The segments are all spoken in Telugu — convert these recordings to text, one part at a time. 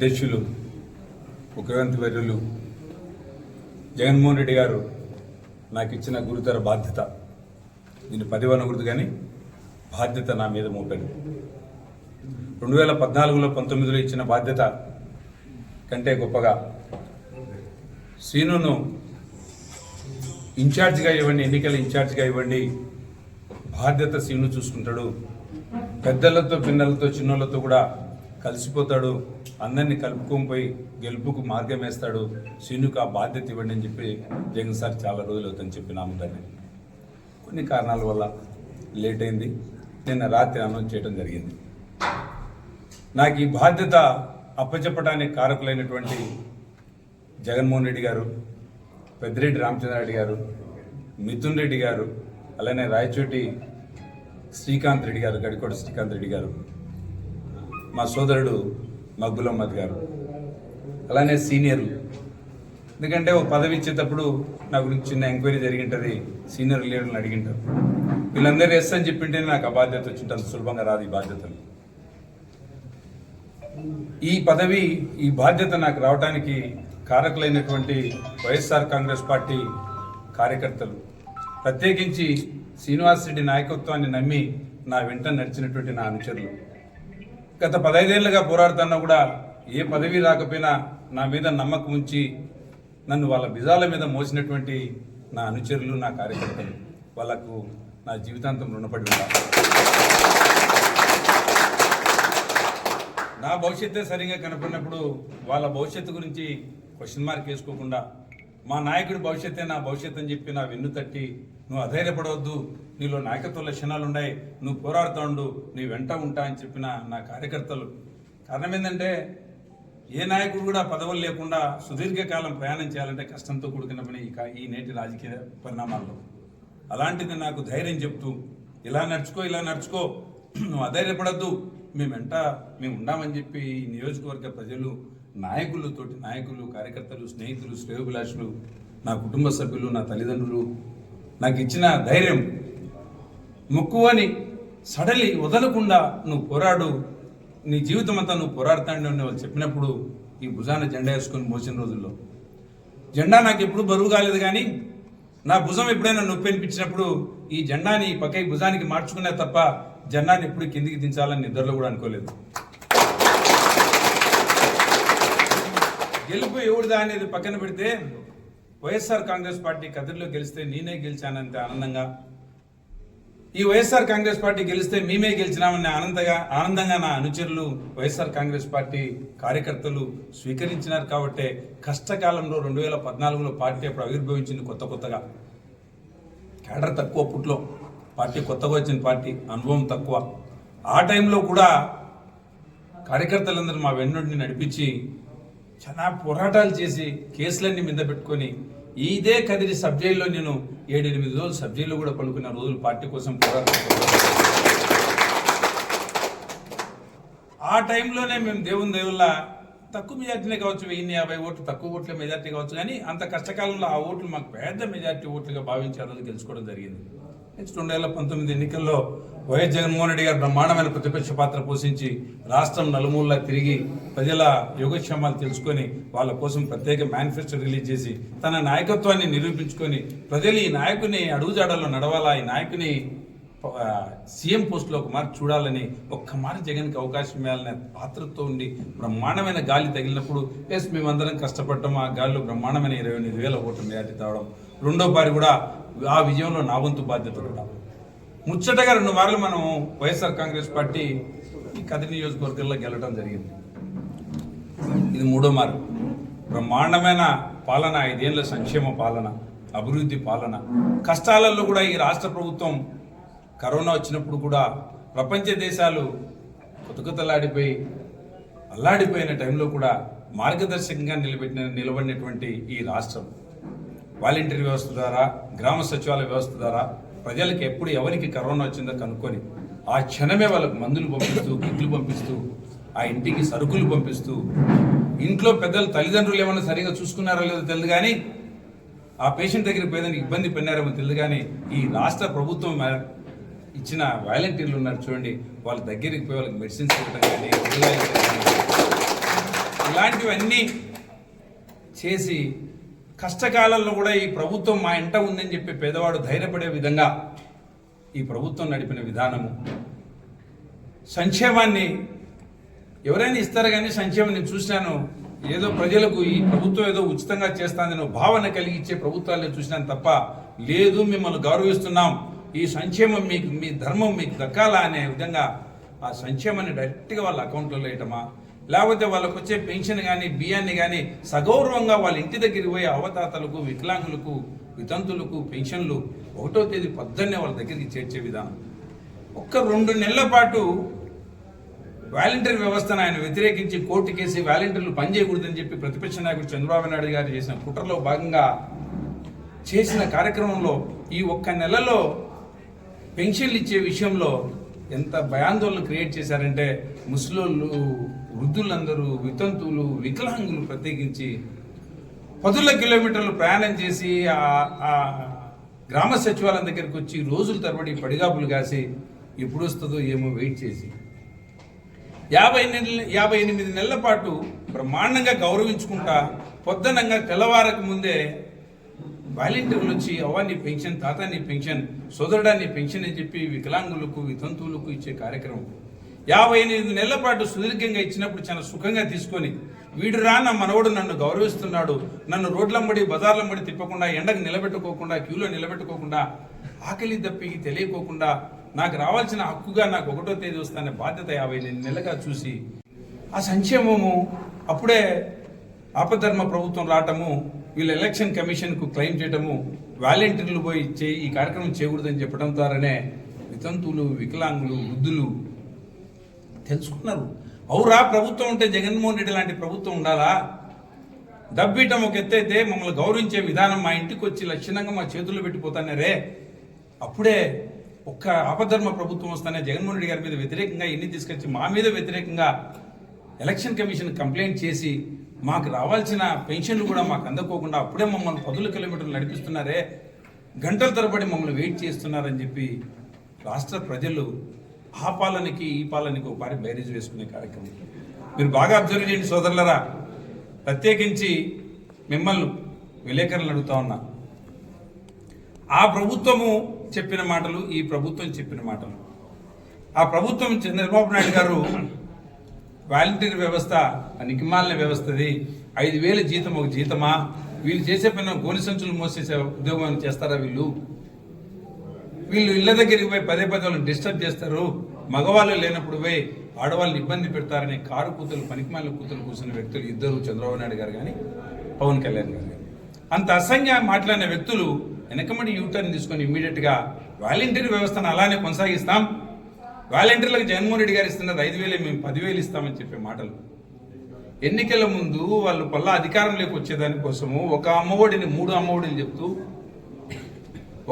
అధ్యక్షులు ముఖ్యమంత్రి వర్యులు జగన్మోహన్ రెడ్డి గారు నాకు ఇచ్చిన గురుతర బాధ్యత. నేను దీన్ని పదివనకూడదు కానీ బాధ్యత నా మీద మోపాడు. రెండు వేల పద్నాలుగులో పంతొమ్మిదిలో ఇచ్చిన బాధ్యత కంటే గొప్పగా శ్రీనును ఇన్ఛార్జిగా ఇవ్వండి ఎన్నికల ఇన్ఛార్జిగా ఇవ్వండి బాధ్యత శ్రీను చూసుకుంటాడు. పెద్దలతో పిన్నలతో చిన్నోళ్ళతో కూడా కలిసిపోతాడు. అందరినీ కలుపుకొని పోయి గెలుపుకు మార్గం వేస్తాడు. శ్రీనుకు ఆ బాధ్యత ఇవ్వండి అని చెప్పి జగన్ సార్ చాలా రోజులు అవుతుందని చెప్పి నమ్ముతాను కొన్ని కారణాల వల్ల లేట్ అయింది. నిన్న రాత్రి అనౌన్స్ చేయడం జరిగింది. నాకు ఈ బాధ్యత అప్పచెప్పడానికి కారకులైనటువంటి జగన్మోహన్ రెడ్డి గారు పెద్దిరెడ్డి రామచంద్రారెడ్డి గారు మిథున్ రెడ్డి గారు అలానే రాయచోటి శ్రీకాంత్ రెడ్డి గారు గడికోట శ్రీకాంత్ రెడ్డి గారు మా సోదరుడు మగ్గులమ్మద్ గారు. అలానే సీనియర్లు. ఎందుకంటే ఓ పదవి ఇచ్చేటప్పుడు నా గురించి చిన్న ఎంక్వైరీ జరిగింటుంది సీనియర్ లీడర్లను అడిగింటారు. వీళ్ళందరూ ఎస్ అని చెప్పింటేనే నాకు ఆ బాధ్యత వచ్చింటుంది సులభంగా రాదు ఈ బాధ్యతలు. ఈ పదవి ఈ బాధ్యత నాకు రావడానికి కారకులైనటువంటి వైఎస్ఆర్ కాంగ్రెస్ పార్టీ కార్యకర్తలు ప్రత్యేకించి శ్రీనివాస్ రెడ్డి నాయకత్వాన్ని నమ్మి నా వెంట నడిచినటువంటి నా అనుచరులు. గత పదైదేళ్ళుగా పోరాడుతున్నా కూడా ఏ పదవి రాకపోయినా నా మీద నమ్మకం ఉంచి నన్ను వాళ్ళ భుజాల మీద మోసినటువంటి నా అనుచరులు నా కార్యకర్తలు వాళ్ళకు నా జీవితాంతం రుణపడి ఉంటాను నా భవిష్యత్తే సరిగా కనపడినప్పుడు వాళ్ళ భవిష్యత్తు గురించి క్వశ్చన్ మార్క్ వేసుకోకుండా మా నాయకుడి భవిష్యత్తే నా భవిష్యత్ అని చెప్పి నా వెన్ను తట్టి నువ్వు అధైర్యపడవద్దు. నీలో నాయకత్వ లక్షణాలు ఉన్నాయి నువ్వు పోరాడుతూ ఉండు. నీ వెంట ఉంటా అని చెప్పిన నా కార్యకర్తలు. కారణం ఏంటంటే ఏ నాయకుడు కూడా పదవులు లేకుండా సుదీర్ఘకాలం ప్రయాణం చేయాలంటే కష్టంతో కూడుకున్న పని ఈ ఈ నేటి రాజకీయ పరిణామాల్లో. అలాంటిది నాకు ధైర్యం చెప్తూ ఇలా నడుచుకో ఇలా నడుచుకో. నువ్వు అధైర్యపడద్దు. మేము వెంట మేము ఉండామని చెప్పి ఈ నియోజకవర్గ ప్రజలు నాయకులు తోటి నాయకులు కార్యకర్తలు స్నేహితులు శ్రేయోభిలాషులు నా కుటుంబ సభ్యులు నా తల్లిదండ్రులు నాకు ఇచ్చిన ధైర్యం మొక్కువని సడలి వదలకుండా నువ్వు పోరాడు. నీ జీవితం అంతా నువ్వు పోరాడుతాండి అని వాళ్ళు చెప్పినప్పుడు ఈ భుజాన జెండా వేసుకొని మోసిన రోజుల్లో. జెండా నాకు ఎప్పుడు బరువు కాలేదు కానీ నా భుజం ఎప్పుడైనా నొప్పి అనిపించినప్పుడు ఈ జెండాని పక్కకి భుజానికి మార్చుకునే తప్ప జెండాని ఎప్పుడు కిందికి దించాలని నిద్రలో కూడా అనుకోలేదు. గెలుపు ఎవరిదా అనేది పక్కన పెడితే వైఎస్ఆర్ కాంగ్రెస్ పార్టీ కదిరిలో గెలిస్తే నేనే గెలిచానంత ఆనందంగా? ఈ వైఎస్ఆర్ కాంగ్రెస్ పార్టీ గెలిస్తే మేమే గెలిచినామని ఆనందంగా ఆనందంగా నా అనుచరులు వైఎస్ఆర్ కాంగ్రెస్ పార్టీ కార్యకర్తలు స్వీకరించినారు కాబట్టే కష్టకాలంలో రెండు వేల పద్నాలుగులో పార్టీ అప్పుడు ఆవిర్భవించింది కొత్త కొత్తగా. కేడర్ తక్కువ అప్పట్లో. పార్టీ కొత్తగా వచ్చిన పార్టీ. అనుభవం తక్కువ. ఆ టైంలో కూడా కార్యకర్తలందరూ మా వెన్నుడిని నడిపించి చాలా పోరాటాలు చేసి కేసులన్నీ మీద పెట్టుకొని ఇదే కదిరి సబ్ జైల్లో నేను ఏడెనిమిది రోజులు సబ్ జైల్లో కూడా పలుకున్న రోజులు పార్టీ కోసం పోరాటం ఆ టైంలోనే మేము దేవుని దేవుళ్ళ తక్కువ మెజార్టీనే కావచ్చు వెయ్యి యాభై ఓట్లు తక్కువ ఓట్ల మెజార్టీ కావచ్చు కానీ అంత కష్టకాలంలో ఆ ఓట్లు మాకు పెద్ద మెజార్టీ ఓట్లుగా భావించి రోజు గెలుచుకోవడం జరిగింది. నెక్స్ట్ రెండు వేల పంతొమ్మిది ఎన్నికల్లో వైఎస్ జగన్మోహన్ రెడ్డి గారు బ్రహ్మాండమైన ప్రతిపక్ష పాత్ర పోషించి రాష్ట్రం నలుమూలలా తిరిగి ప్రజల యోగక్షేమాలు తెలుసుకొని వాళ్ళ కోసం ప్రత్యేక మేనిఫెస్టో రిలీజ్ చేసి తన నాయకత్వాన్ని నిరూపించుకొని ప్రజలు ఈ నాయకుని అడుగుజాడల్లో నడవాలా ఈ నాయకుని సీఎం పోస్ట్లో ఒక మార్పు చూడాలని ఒక్క మారు జగన్కి అవకాశం ఇవ్వాలనే పాత్రతో ఉండి బ్రహ్మాండమైన గాలి తగిలినప్పుడు ఎస్ మేమందరం కష్టపడటం ఆ గాలిలో బ్రహ్మాండమైన ఇరవై ఎనిమిది వేల ఓట్లు మెజార్టీ తావడం రెండో పారి కూడా ఆ విజయంలో నా వంతు బాధ్యత కూడా. ముచ్చటగా రెండు మార్లు మనం వైఎస్ఆర్ కాంగ్రెస్ పార్టీ ఈ కదిరి నియోజకవర్గంలో గెలటం జరిగింది. ఇది మూడో మారు బ్రహ్మాండమైన పాలన ఐదేళ్ళ సంక్షేమ పాలన అభివృద్ధి పాలన. కష్టాలలో కూడా ఈ రాష్ట్ర ప్రభుత్వం కరోనా వచ్చినప్పుడు కూడా ప్రపంచ దేశాలు కొతకొతలాడిపోయి అల్లాడిపోయిన టైంలో కూడా మార్గదర్శకంగా నిలబెట్టిన నిలబడినటువంటి ఈ రాష్ట్రం. వాలంటీర్ వ్యవస్థ ద్వారా గ్రామ సచివాలయ వ్యవస్థ ద్వారా ప్రజలకు ఎప్పుడు ఎవరికి కరోనా వచ్చిందో కనుక్కొని ఆ క్షణమే వాళ్ళకు మందులు పంపిస్తూ కిట్లు పంపిస్తూ ఆ ఇంటికి సరుకులు పంపిస్తూ ఇంట్లో పెద్దలు తల్లిదండ్రులు ఏమైనా సరిగా చూసుకున్నారో లేదో తెలియదు కానీ ఆ పేషెంట్ దగ్గరికి పోయేదానికి ఇబ్బంది పడినారేమో తెలియదు కానీ ఈ రాష్ట్ర ప్రభుత్వం ఇచ్చిన వాలంటీర్లు ఉన్నారు చూడండి వాళ్ళ దగ్గరికి పోయి వాళ్ళకి మెడిసిన్స్ ఇవ్వడం కానీ, ఇలాంటివన్నీ చేసి కష్టకాలంలో కూడా ఈ ప్రభుత్వం మా ఇంట ఉందని చెప్పి పేదవాడు ధైర్యపడే విధంగా ఈ ప్రభుత్వం నడిపిన విధానము. సంక్షేమాన్ని ఎవరైనా ఇస్తారు కానీ సంక్షేమం నేను చూసినాను. ఏదో ప్రజలకు ఈ ప్రభుత్వం ఏదో ఉచితంగా చేస్తానని భావన కలిగించే ప్రభుత్వాలను చూసినాను తప్ప లేదు మిమ్మల్ని గౌరవిస్తున్నాం. ఈ సంక్షేమం మీకు మీ ధర్మం మీకు దక్కాలా అనే విధంగా ఆ సంక్షేమాన్ని డైరెక్ట్గా వాళ్ళ అకౌంట్లో వేయటమా? లేకపోతే వాళ్ళకు వచ్చే పెన్షన్ కానీ బియ్యాన్ని కానీ సగౌరవంగా వాళ్ళ ఇంటి దగ్గరికి పోయే అవతాతలకు వికలాంగులకు వితంతులకు పెన్షన్లు ఒకటో తేదీ పొద్దున్నే వాళ్ళ దగ్గరికి చేర్చే విధానం. ఒక్క రెండు నెలల పాటు వాలంటీర్ వ్యవస్థను ఆయన వ్యతిరేకించి కోర్టు కేసి వాలంటీర్లు పనిచేయకూడదని చెప్పి ప్రతిపక్ష నాయకుడు చంద్రబాబు నాయుడు గారు చేసిన కుట్రలో భాగంగా చేసిన కార్యక్రమంలో ఈ ఒక్క నెలలో పెన్షన్లు ఇచ్చే విషయంలో ఎంత భయాందోళన క్రియేట్ చేశారంటే ముసలోళ్ళు వృద్ధులందరూ వితంతువులు వికలాంగులు ప్రత్యేకించి పదుల కిలోమీటర్లు ప్రయాణం చేసి ఆ- గ్రామ సచివాలయం దగ్గరికి వచ్చి రోజుల తరబడి పడిగాపులు కాసి ఎప్పుడు వస్తుందో ఏమో వెయిట్ చేసి. యాభై నెలల యాభై ఎనిమిది నెలల పాటు బ్రహ్మాండంగా గౌరవించుకుంటా పొద్దునంగా తెల్లవారకు ముందే వాలంటీర్లు వచ్చి అవన్నీ పెన్షన్ తాత నీ పెన్షన్ సోదరుడాన్ని పెన్షన్ అని చెప్పి వికలాంగులకు వితంతువులకు ఇచ్చే కార్యక్రమం. యాభై ఎనిమిది నెలల పాటు సుదీర్ఘంగా ఇచ్చినప్పుడు చాలా సుఖంగా తీసుకొని వీడు రా నా మనవడు నన్ను గౌరవిస్తున్నాడు నన్ను రోడ్లమ్మడి బజార్లమ్మడి తిప్పకుండా ఎండకు నిలబెట్టుకోకుండా క్యూలో నిలబెట్టుకోకుండా ఆకలి దప్పికి తెలియకోకుండా నాకు రావాల్సిన హక్కుగా నాకు ఒకటో తేదీ వస్తానే బాధ్యత యాభై ఎనిమిది నెలలుగా చూసి ఆ సంక్షేమము అప్పుడే ఆపధర్మ ప్రభుత్వం రావటము వీళ్ళు ఎలక్షన్ కమిషన్కు క్లెయిమ్ చేయటము వాలంటీర్లు పోయి చే ఈ కార్యక్రమం చేయకూడదని చెప్పడం ద్వారానే వితంతువులు వికలాంగులు వృద్ధులు తెలుసుకున్నారు. అవురా ప్రభుత్వం ఉంటే జగన్మోహన్ రెడ్డి లాంటి ప్రభుత్వం ఉండాలా? డబ్బిటం ఒక ఎత్తైతే మమ్మల్ని గౌరవించే విధానం మా ఇంటికి వచ్చి లక్షణంగా మా చేతుల్లో పెట్టిపోతానే అప్పుడే ఒక్క అపధర్మ ప్రభుత్వం వస్తానే జగన్మోహన్ రెడ్డి గారి మీద వ్యతిరేకంగా ఎన్ని తీసుకొచ్చి మా మీద వ్యతిరేకంగా ఎలక్షన్ కమిషన్ కంప్లైంట్ చేసి మాకు రావాల్సిన పెన్షన్లు కూడా మాకు అందకోకుండా అప్పుడే మమ్మల్ని పదుల కిలోమీటర్లు నడిపిస్తున్నారే. గంటల తరబడి మమ్మల్ని వెయిట్ చేస్తున్నారని చెప్పి రాష్ట్ర ప్రజలు ఆ పాలనకి ఈ పాలనకి ఒక పారి బైరేజ్ వేసుకునే కార్యక్రమం. మీరు బాగా అబ్జర్వ్ చేయండి సోదరులరా. ప్రత్యేకించి మిమ్మల్ని విలేకరులను అడుగుతా ఉన్నా. ఆ ప్రభుత్వము చెప్పిన మాటలు ఈ ప్రభుత్వం చెప్పిన మాటలు. ఆ ప్రభుత్వం చంద్రబాబు నాయుడు గారు వాలంటీర్ వ్యవస్థ నికిమాలిన వ్యవస్థది. ఐదు వేల జీతం ఒక జీతమా? వీళ్ళు చేసే పని గోని సంచులు మోసేసే ఉద్యోగం చేస్తారా వీళ్ళు? వీళ్ళు ఇళ్ళ దగ్గరికి పోయి పదే పదే వాళ్ళని డిస్టర్బ్ చేస్తారు. మగవాళ్ళు లేనప్పుడు పోయి ఆడవాళ్ళని ఇబ్బంది పెడతారని కారు కూతురు పనికిమాల కూతురు కూర్చున్న వ్యక్తులు ఇద్దరు చంద్రబాబు నాయుడు గారు కానీ పవన్ కళ్యాణ్ గారు అంత అసంగా మాట్లాడిన వ్యక్తులు వెనకమడి యూటర్న్ తీసుకొని ఇమ్మీడియట్గా వాలంటీర్ వ్యవస్థను అలానే కొనసాగిస్తాం. వాలంటీర్లకు జగన్మోహన్ రెడ్డి గారు ఇస్తున్నది ఐదు వేలే మేము పదివేలు ఇస్తామని చెప్పే మాటలు. ఎన్నికల ముందు వాళ్ళు పల్లా అధికారంలోకి వచ్చేదానికోసము ఒక అమ్మఒడిని మూడు అమ్మఒడిని చెప్తూ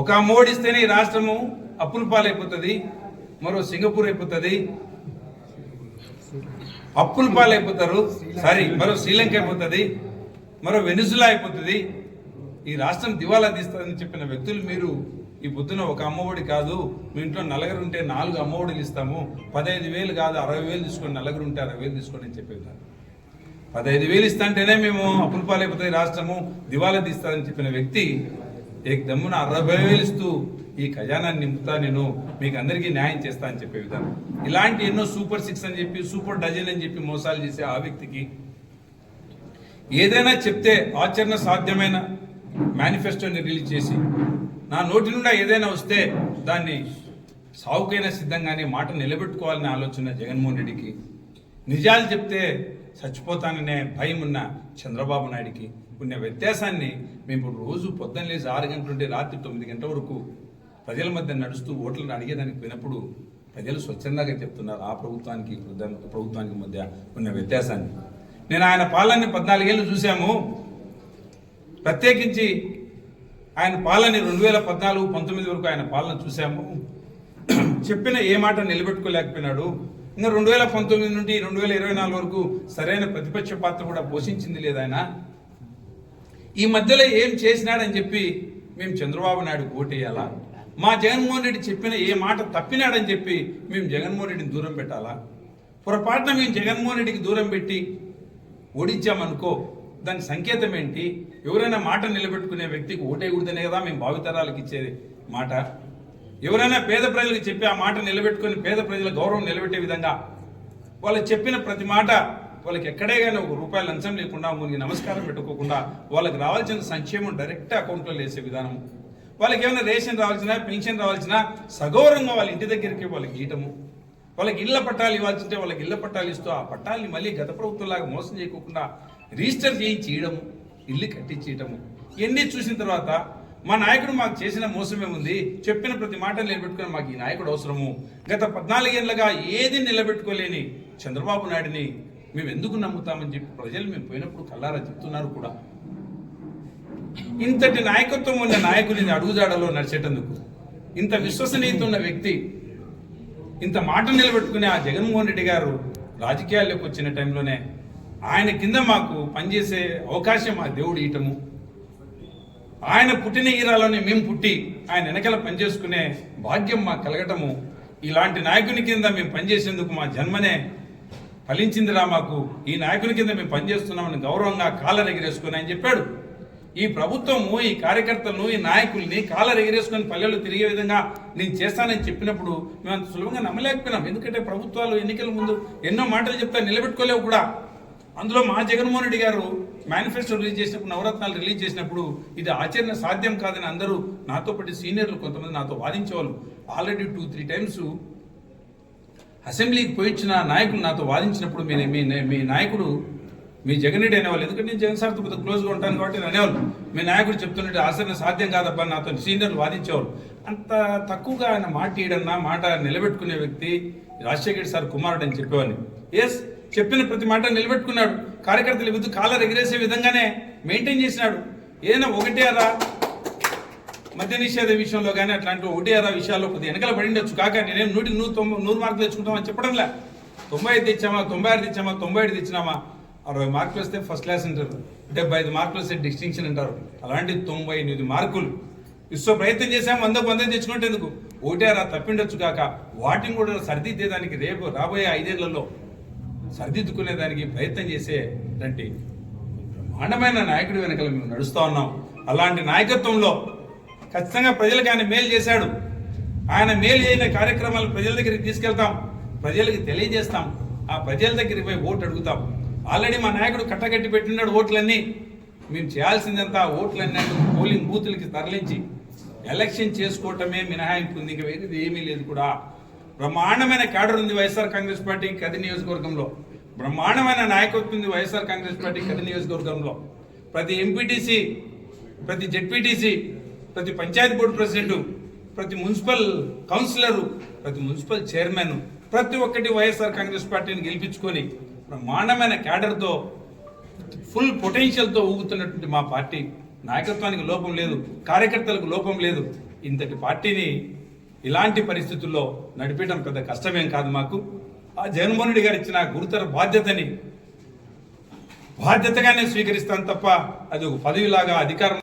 ఒక అమ్మఒడి ఇస్తేనే ఈ రాష్ట్రము అప్పుల పాలైపోతుంది మరో సింగపూర్ అయిపోతుంది. అప్పుల పాలైపోతారు సారీ మరో శ్రీలంక అయిపోతుంది మరో వెనుజులా అయిపోతుంది. ఈ రాష్ట్రం దివాలా తీస్తుందని చెప్పిన వ్యక్తులు మీరు ఈ పొద్దున ఒక అమ్మఒడి కాదు మీ ఇంట్లో నలుగురు ఉంటే నాలుగు అమ్మఒడిలు ఇస్తాము. పదహైదు వేలు కాదు అరవై వేలు తీసుకోండి నలుగురు ఉంటే అరవై వేలు తీసుకోండి అని చెప్పేవారు. పదహైదు వేలు ఇస్తాంటేనే మేము అప్పుల పాలైపోతుంది రాష్ట్రము దివాలా తీస్తారని చెప్పిన వ్యక్తి ఏక దమ్మున అరవై వేలుస్తూ ఈ ఖజానాన్ని నింపుతా నేను మీకు అందరికీ న్యాయం చేస్తా అని చెప్పే విధానం. ఇలాంటి ఎన్నో సూపర్ సిక్స్ అని చెప్పి సూపర్ డజన్ అని చెప్పి మోసాలు చేసే ఆ వ్యక్తికి ఏదైనా చెప్తే ఆచరణ సాధ్యమైన మేనిఫెస్టోని రిలీజ్ చేసి నా నోటి నుండి ఏదైనా వస్తే దాన్ని సావుకైనా సిద్ధంగానే మాట నిలబెట్టుకోవాలనే ఆలోచన జగన్మోహన్ రెడ్డికి. నిజాలు చెప్తే చచ్చిపోతాననే భయం ఉన్న చంద్రబాబు నాయుడికి ఉన్న వ్యత్యాసాన్ని మేము రోజు పొద్దున్న లేచి ఆరు గంటల నుండి రాత్రి తొమ్మిది గంటల వరకు ప్రజల మధ్య నడుస్తూ ఓట్లను అడిగేదానికి పోయినప్పుడు ప్రజలు స్వచ్ఛందంగా చెప్తున్నారు ఆ ప్రభుత్వానికి ప్రభుత్వానికి మధ్య ఉన్న వ్యత్యాసాన్ని. నేను ఆయన పాలనని పద్నాలుగేళ్ళు చూశాము. ప్రత్యేకించి ఆయన పాలన రెండు వేల పద్నాలుగు పంతొమ్మిది వరకు ఆయన పాలన చూశాము. చెప్పిన ఏ మాట నిలబెట్టుకోలేకపోయినాడు. ఇంకా రెండు వేల పంతొమ్మిది నుండి రెండు వేల ఇరవై నాలుగు వరకు సరైన ప్రతిపక్ష పాత్ర కూడా పోషించింది లేదైనా ఈ మధ్యలో ఏం చేసినాడని చెప్పి మేము చంద్రబాబు నాయుడు ఓటేయాలా? మా జగన్మోహన్ రెడ్డి చెప్పిన ఏ మాట తప్పినాడని చెప్పి మేము జగన్మోహన్ రెడ్డిని దూరం పెట్టాలా? పొరపాటున మేము జగన్మోహన్ రెడ్డికి దూరం పెట్టి ఓడించామనుకో దాని సంకేతం ఏంటి? ఎవరైనా మాట నిలబెట్టుకునే వ్యక్తికి ఓటేయకూడదనే కదా మేము భావితరాలకు ఇచ్చేది మాట. ఎవరైనా పేద ప్రజలకు చెప్పి ఆ మాట నిలబెట్టుకొని పేద ప్రజల గౌరవం నిలబెట్టే విధంగా వాళ్ళు చెప్పిన ప్రతి మాట వాళ్ళకి ఎక్కడే కానీ ఒక రూపాయలు లంచం లేకుండా మునిగి నమస్కారం పెట్టుకోకుండా వాళ్ళకి రావాల్సిన సంక్షేమం డైరెక్ట్ అకౌంట్లో వేసే విధానం. వాళ్ళకి ఏమైనా రేషన్ రావాల్సిన పెన్షన్ రావాల్సిన సగౌరవంగా వాళ్ళ ఇంటి దగ్గరికి వాళ్ళకి ఇవ్వటము వాళ్ళకి ఇళ్ళ పట్టాలు ఇవ్వాల్సింటే వాళ్ళకి ఇళ్ళ పట్టాలు ఇస్తూ ఆ పట్టాలని మళ్ళీ గత ప్రభుత్వంలాగా మోసం చేయకుండా రిజిస్టర్ చేయించి ఇవ్వడము ఇల్లు కట్టించి ఇవ్వడము ఇవన్నీ చూసిన తర్వాత మా నాయకుడు మాకు చేసిన మోసమే ఉంది. చెప్పిన ప్రతి మాట నిలబెట్టుకుని మాకు ఈ నాయకుడు అవసరము. గత పద్నాలుగేళ్ళుగా ఏది నిలబెట్టుకోలేని చంద్రబాబు నాయుడిని మేము ఎందుకు నమ్ముతామని చెప్పి ప్రజలు మేము పోయినప్పుడు కల్లారా చెప్తున్నారు కూడా. ఇంతటి నాయకత్వం ఉన్న నాయకుడిని అడుగుజాడలో నడిచేటందుకు ఇంత విశ్వసనీయత ఉన్న వ్యక్తి ఇంత మాట నిలబెట్టుకునే ఆ జగన్మోహన్ రెడ్డి గారు రాజకీయాల్లోకి వచ్చిన టైంలోనే ఆయన కింద మాకు పనిచేసే అవకాశం ఆ దేవుడు ఇయటము ఆయన పుట్టిన ఈరాలోనే మేము పుట్టి ఆయన వెనకల పనిచేసుకునే భాగ్యం మాకు కలగటము ఇలాంటి నాయకుని కింద మేము పనిచేసేందుకు మా జన్మనే ఫలించిందిరా మాకు. ఈ నాయకుని కింద మేము పనిచేస్తున్నామని గౌరవంగా కాలర్ ఎగిరేసుకుని ఆయన చెప్పాడు. ఈ ప్రభుత్వము ఈ కార్యకర్తలను ఈ నాయకుల్ని కాలర్ ఎగిరేసుకొని పల్లెలు తిరిగే విధంగా నేను చేస్తానని చెప్పినప్పుడు మేము అంత సులభంగా నమ్మలేకపోయినాం. ఎందుకంటే ప్రభుత్వాలు ఎన్నికల ముందు ఎన్నో మాటలు చెప్తా నిలబెట్టుకోలేవు కూడా. అందులో మా జగన్మోహన్ రెడ్డి గారు మేనిఫెస్టో రిలీజ్ చేసినప్పుడు నవరత్నాలు రిలీజ్ చేసినప్పుడు ఇది ఆచరణ సాధ్యం కాదని అందరూ నాతో పాటు సీనియర్లు కొంతమంది నాతో వాదించేవాళ్ళు. ఆల్రెడీ టూ త్రీ టైమ్స్ అసెంబ్లీకి పోయించిన నాయకులు నాతో వాదించినప్పుడు మీ మీ మీ నాయకుడు మీ జగన్ రెడ్డి అనేవాళ్ళు. ఎందుకంటే నేను జగన్ సార్తో కొద్దిగా క్లోజ్గా ఉంటాను కాబట్టి నేను అనేవాళ్ళు. మీ నాయకుడు చెప్తున్నట్టు ఆచరణ సాధ్యం కాదబ్బా నాతో సీనియర్లు వాదించేవాళ్ళు. అంత తక్కువగా ఆయన మాట ఇయడన్నా మాట నిలబెట్టుకునే వ్యక్తి రాజశేఖర్ సార్ కుమారుడు అని చెప్పేవాడిని. ఎస్ చెప్పిన ప్రతి మాట నిలబెట్టుకున్నాడు. కార్యకర్తల విధు కాలర్ ఎగిరేసే విధంగానే మెయింటైన్ చేసినాడు. ఏదైనా ఒకటే అరా? మద్య నిషేధ విషయంలో కానీ అట్లాంటి ఒకటి అరా విషయాల్లో కొద్దిగా వెనకాల పడిండొచ్చు కాక నేనేం నూటికి నూరు తొంభై నూరు మార్కులు తెచ్చుకుంటామని చెప్పడంలే. తొంభై ఐదు తెచ్చామా? తొంభై ఆరు తెచ్చామా? తొంభై ఏడు తెచ్చినామా? అరవై మార్కులు వస్తే ఫస్ట్ క్లాస్ అంటారు. డెబ్బై ఐదు మార్కులు వస్తే డిస్టింక్షన్ అంటారు. అలాంటి తొంభై ఎనిమిది మార్కులు. విశ్వ ప్రయత్నం చేసాం వందకు వంద తెచ్చుకుంటే ఎందుకు? ఒకటే తప్పిండొచ్చు కాక వాటిని కూడా సరిదిద్దేదానికి రేపు రాబోయే ఐదేళ్ళలో సరిదిద్దుకునే దానికి ప్రయత్నం చేసేటువంటి బ్రహ్మాండమైన నాయకుడి వెనకాల మేము నడుస్తూ ఉన్నాం. అలాంటి నాయకత్వంలో ఖచ్చితంగా ప్రజలకు ఆయన మేలు చేశాడు. ఆయన మేలు చేయని కార్యక్రమాలు ప్రజల దగ్గరికి తీసుకెళ్తాం. ప్రజలకు తెలియజేస్తాం. ఆ ప్రజల దగ్గరికి పోయి ఓటు అడుగుతాం. ఆల్రెడీ మా నాయకుడు కట్టగట్టి పెట్టినాడు ఓట్లన్నీ. మేము చేయాల్సిందంతా ఓట్లన్నీ పోలింగ్ బూతులకి తరలించి ఎలక్షన్ చేసుకోవటమే మినహాయింపు ఉంది ఇంకా వేరేది ఏమీ లేదు కూడా. బ్రహ్మాండమైన క్యాడర్ ఉంది వైఎస్ఆర్ కాంగ్రెస్ పార్టీ కది నియోజకవర్గంలో. బ్రహ్మాండమైన నాయకత్వం ఉంది వైఎస్ఆర్ కాంగ్రెస్ పార్టీ కది నియోజకవర్గంలో. ప్రతి ఎంపీటీసీ ప్రతి జెడ్పీటీసీ ప్రతి పంచాయతీ బోర్డు ప్రెసిడెంట్ ప్రతి మున్సిపల్ కౌన్సిలరు ప్రతి మున్సిపల్ చైర్మన్ ప్రతి ఒక్కటి వైఎస్ఆర్ కాంగ్రెస్ పార్టీని గెలిపించుకొని బ్రహ్మాండమైన క్యాడర్తో ఫుల్ పొటెన్షియల్తో ఊగుతున్నటువంటి మా పార్టీ. నాయకత్వానికి లోపం లేదు కార్యకర్తలకు లోపం లేదు. ఇంతటి పార్టీని ఇలాంటి పరిస్థితుల్లో నడిపించడం పెద్ద కష్టమేం కాదు మాకు. ఆ జగన్మోహన్ రెడ్డి గారు ఇచ్చిన గురుతర బాధ్యతని బాధ్యతగానే స్వీకరిస్తాను తప్ప అది ఒక పదవిలాగా అధికారం